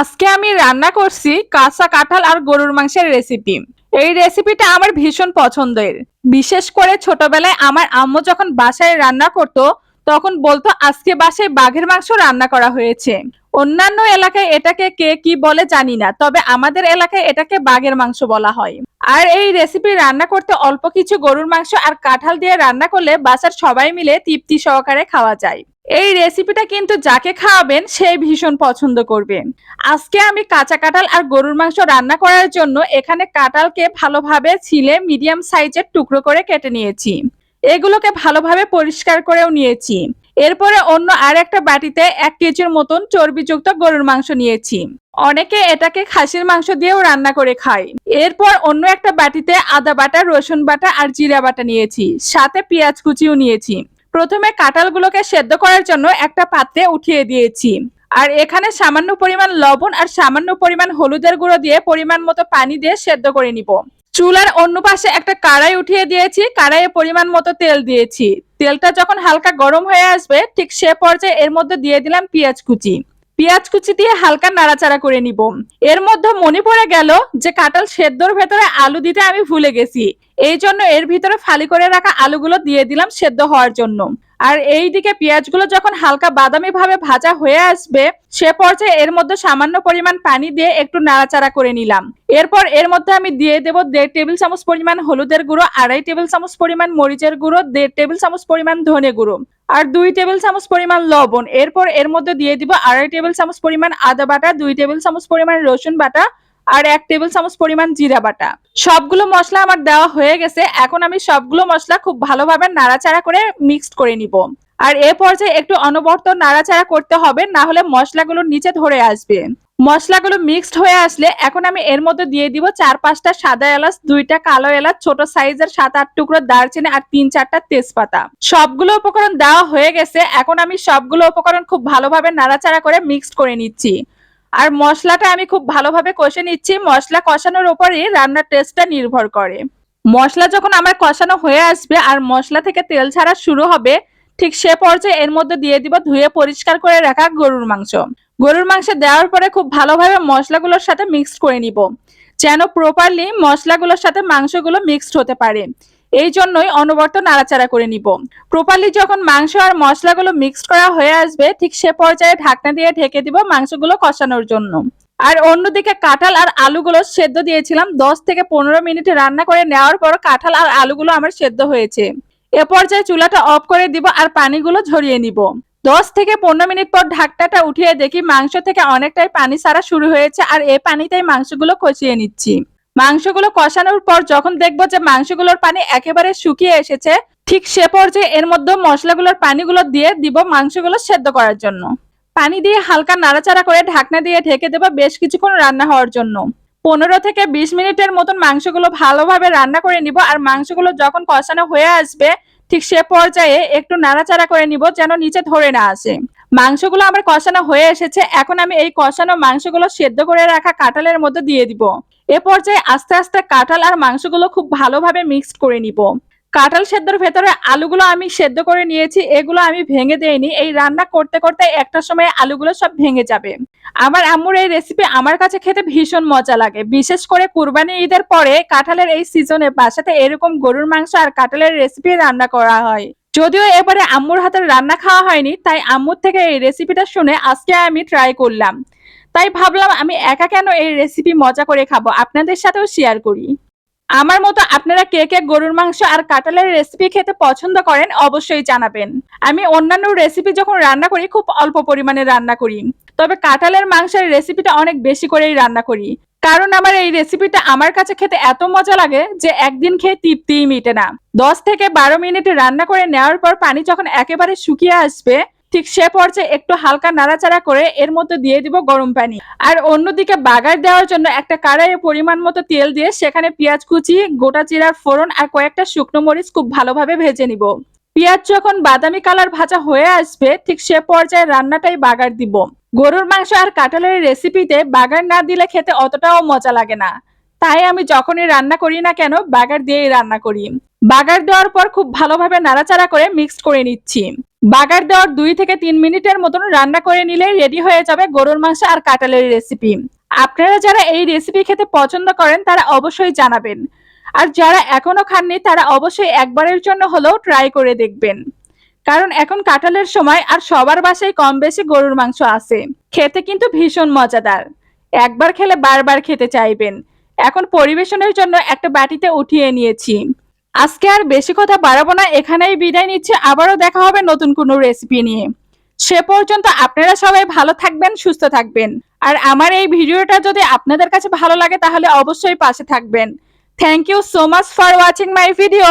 আজকে আমি রান্না করছি কাঁচা কাঁঠাল আর গরুর মাংসের রেসিপি এই রেসিপিটা আমার ভীষণ পছন্দের। বিশেষ করে ছোটবেলায় আমার আম্মু যখন বাসায় রান্না করত, তখন বলতো আজকে বাসায় বাঘের মাংস রান্না করা হয়েছে। অন্যান্য এলাকায় এটাকে কে কি বলে জানি না, তবে আমাদের এলাকায় এটাকে বাঘের মাংস বলা হয়। আর এই রেসিপি রান্না করতে অল্প কিছু গরুর মাংস আর কাঁঠাল দিয়ে রান্না করলে বাসার সবাই মিলে তৃপ্তি সহকারে খাওয়া যায়। এই রেসিপিটা কিন্তু যাকে খাওয়াবেন সে ভীষণ পছন্দ করবেন আজকে আমি কাঁচা কাঁঠাল আর গরুর মাংস রান্না করার জন্য এখানে কাঁঠালকে ভালোভাবে ছিলে মিডিয়াম সাইজের টুকরো করে কেটে নিয়েছি। এগুলোকে ভালোভাবে পরিষ্কার করেও নিয়েছি। এরপরে অন্য আর একটা বাটিতে এক কেজির মতন চর্বিযুক্ত গরুর মাংস নিয়েছি। অনেকে এটাকে খাসির মাংস দিয়েও রান্না করে খায়। এরপর অন্য একটা বাটিতে আদা বাটা, রসুন বাটা আর জিরা বাটা নিয়েছি। সাথে পেঁয়াজ কুচিও নিয়েছি। প্রথমে কাঁঠালগুলোকে সেদ্ধ করার জন্য একটা পাত্রে উঠিয়ে দিয়েছি। আর এখানে সামান্য পরিমাণ লবণ আর সামান্য পরিমাণ হলুদের গুঁড়ো দিয়ে পরিমাণ মতো পানি দিয়ে সেদ্ধ করে নিব। চুলার অন্য পাশে একটা কাড়াই উঠিয়ে দিয়েছি, কাড়াইয়ে পরিমাণ মতো তেল দিয়েছি। তেলটা যখন হালকা গরম হয়ে আসবে, ঠিক সে পর্যায়ে এর মধ্যে দিয়ে দিলাম পেঁয়াজ কুচি। পেঁয়াজ কুচি দিয়ে হালকা নাড়াচাড়া করে নিব। এর মধ্যে মনে পড়ে গেল যে কাটাল সেদ্ধর ভেতরে আলু দিতে আমি ভুলে গেছি। এই জন্য এর ভিতরে ফালি করে রাখা আলুগুলো দিয়ে দিলাম সেদ্ধ হওয়ার জন্য। আর এই দিকে পেঁয়াজগুলো যখন হালকা বাদামি ভাবে ভাজা হয়ে আসবে, সে পর্যায়ে এর মধ্যে সামান্য পরিমাণ পানি দিয়ে একটু নাড়াচাড়া করে নিলাম। এরপর এর মধ্যে আমি দিয়ে দেব দেড় টেবিল চামচ পরিমাণ হলুদের গুঁড়ো, আড়াই টেবিল চামচ পরিমাণ মরিচের গুঁড়ো, দেড় টেবিল চামচ পরিমাণ ধনে গুঁড়ো আর দুই টেবিল চামচ পরিমাণ লবণ। এরপর এর মধ্যে দিয়ে দিব আড়াই টেবিল চামচ পরিমাণ আদা বাটা, দুই টেবিল চামচ পরিমাণ রসুন বাটা আর এক টেবিল চামচ পরিমাণ জিরা বাটা। সবগুলো মশলা আমার দেওয়া হয়ে গেছে। এখন আমি সবগুলো মশলা খুব ভালোভাবে নাড়াচাড়া করে মিক্সড করে নিব। আর এ পর্যায়ে একটু অনবর্ত নাড়াচাড়া করতে হবে, না হলে মশলাগুলো নিচে ধরে আসবে। মশলাগুলো মিক্সড হয়ে আসলে এখন আমি এর মধ্যে দিয়ে দিব চার পাঁচটা সাদা এলাচ, দুইটা কালো এলাচ, ছোট সাইজের সাত আট টুকরো দারচিনি আর তিন চারটা তেজপাতা। সবগুলো উপকরণ দেওয়া হয়ে গেছে। এখন আমি সবগুলো উপকরণ খুব ভালোভাবে নাড়াচাড়া করে মিক্সড করে নিচ্ছি। আর মশলাটা আমি খুব ভালোভাবে কষে নিচ্ছি। মশলা কষানোর উপরই রান্নার টেস্টটা নির্ভর করে। মশলা যখন আমার কষানো হয়ে আসবে আর মশলা থেকে তেল ছাড়া শুরু হবে, ঠিক সে পর্যায়ে এর মধ্যে দিয়ে দিব ধুয়ে পরিষ্কার করে রাখা গরুর মাংস। গরুর মাংস দেওয়ার পরে খুব ভালোভাবে মশলাগুলোর সাথে মিক্সড করে নিব, যেন প্রপারলি মশলাগুলোর সাথে মাংসগুলো মিক্সড হতে পারে। এই জন্যই অনবরত নাড়াচাড়া করে নিব। প্রপারলি যখন মাংস আর মশলাগুলো মিক্সড করা হয়ে আসবে, ঠিক সে পর্যায়ে ঢাকনা দিয়ে ঢেকে দিব মাংসগুলো কষানোর জন্য। আর অন্যদিকে কাঁঠাল আর আলুগুলো সেদ্ধ দিয়েছিলাম, দশ থেকে পনেরো মিনিট রান্না করে নেওয়ার পর কাঁঠাল আর আলুগুলো আমার সেদ্ধ হয়েছে। এ পর্যায়ে চুলাটা অফ করে দিব আর পানিগুলো ঝরিয়ে নিব। দশ থেকে পনেরো মিনিট পর ঢাকটাটা উঠিয়ে দেখি মাংস থেকে অনেকটাই পানি ছাড়া শুরু হয়েছে আর এই পানিতেই মাংসগুলো কষিয়ে নিচ্ছি। মাংসগুলো কষানোর পর যখন দেখব যে মাংসগুলোর পানি একেবারে শুকিয়ে এসেছে, ঠিক সে পর্যায়ে এর মধ্যে মশলাগুলোর পানিগুলো দিয়ে দিব মাংসগুলো সেদ্ধ করার জন্য। পানি দিয়ে হালকা নাড়াচাড়া করে ঢাকনা দিয়ে ঢেকে দেবো বেশ কিছুক্ষণ রান্না হওয়ার জন্য। পনেরো থেকে বিশ মিনিটের মতন মাংসগুলো ভালোভাবে রান্না করে নিব আর মাংসগুলো যখন কষানো হয়ে আসবে, ঠিক সে পর্যায়ে একটু নাড়াচাড়া করে নিব যেন নিচে ধরে না আসে। মাংসগুলো আমার কষানো হয়ে এসেছে, এখন আমি এই কষানো মাংসগুলো সেদ্ধ করে রাখা কাঁঠালের মধ্যে দিয়ে দিব। এ পর্যায়ে আস্তে আস্তে কাঁঠাল আর মাংসগুলো খুব ভালোভাবে মিক্সড করে নিব। কাঁঠাল সেদ্ধর ভেতরে আলুগুলো আমি সেদ্ধ করে নিয়েছি, এগুলো আমি ভেঙে দেইনি। এই রান্না করতে করতে একটা সময় আলুগুলো সব ভেঙে যাবে। আমার আম্মুর এই রেসিপি আমার কাছে খেতে ভীষণ মজা লাগে। বিশেষ করে কুরবানি ঈদের পরে কাঁঠালের এই সিজনে বাসাতে এরকম গরুর মাংস আর কাঁঠালের রেসিপি রান্না করা হয়। যদিও এবারে আম্মুর হাতের রান্না খাওয়া হয়নি, তাই আম্মুর থেকে এই রেসিপিটা শুনে আজকে আমি ট্রাই করলাম। তাই ভাবলাম আমি একা কেন এই রেসিপি মজা করে খাব? আপনাদের সাথেও শেয়ার করি। আমার মতো আপনারা কে কে গরুর মাংস আর কাঁঠালের রেসিপি খেতে পছন্দ করেন অবশ্যই জানাবেন। আমি অন্যান্য রেসিপি যখন রান্না করি, খুব অল্প পরিমাণে রান্না করি। তবে কাঁঠালের মাংসের রেসিপিটা অনেক বেশি করেই রান্না করি। কারণ আমার এই রেসিপিটা আমার কাছে খেতে এত মজা লাগে যে একদিন খেয়ে তৃপ্তিই মিটে না। দশ থেকে বারো মিনিট রান্না করে নেওয়ার পর পানি যখন একেবারে শুকিয়ে আসবে ঠিক সে পর্যায়ে একটু হালকা নাড়াচাড়া করে এর মধ্যে দিয়ে দিব গরম পানি। আর অন্যদিকে বাগার দেওয়ার জন্য একটা কড়াইয়ে পরিমাণ মতো তেল দিয়ে সেখানে পেঁয়াজ কুচি, গোটা জিরার ফোড়ন আর কয়েকটা শুকনো মরিচ খুব ভালোভাবে ভেজে নিব। পেঁয়াজ যখন বাদামি কালার ভাজা হয়ে আসবে, ঠিক সে পর্যায়ে রান্নাটাই বাগার দিব। গরুর মাংস আর কাঁঠালের রেসিপিতে বাগার না দিলে খেতে অতটাও মজা লাগে না। তাই আমি যখনই রান্না করি না কেন, বাগার দিয়েই রান্না করি। বাগার দেওয়ার পর খুব ভালোভাবে নাড়াচাড়া করে মিক্সড করে নিচ্ছি। বাগার দেওয়ার দুই থেকে তিন মিনিটের মতন রান্না করে নিলেই রেডি হয়ে যাবে গরুর মাংস আর কাঁঠালের রেসিপি আপনারা যারা এই রেসিপি খেতে পছন্দ করেন, তারা অবশ্যই জানাবেন। আর যারা এখনও খাননি, তারা অবশ্যই একবারের জন্য হলেও ট্রাই করে দেখবেন। কারণ এখন কাঁঠালের সময় আর সবার বাসায় কম বেশি গরুর মাংস আছে। খেতে কিন্তু ভীষণ মজাদার। একবার খেলে বারবার খেতে চাইবেন। এখন পরিবেশনের জন্য একটা বাটিতে উঠিয়ে নিয়েছি। আজকে আর বেশি কথা বাড়াবো না, এখানেই বিদায় নিচ্ছে, আবারও দেখা হবে নতুন কোনো রেসিপি নিয়ে। সে পর্যন্ত আপনারা সবাই ভালো থাকবেন, সুস্থ থাকবেন। আর আমার এই ভিডিওটা যদি আপনাদের কাছে ভালো লাগে, তাহলে অবশ্যই পাশে থাকবেন। Thank you so much for watching my video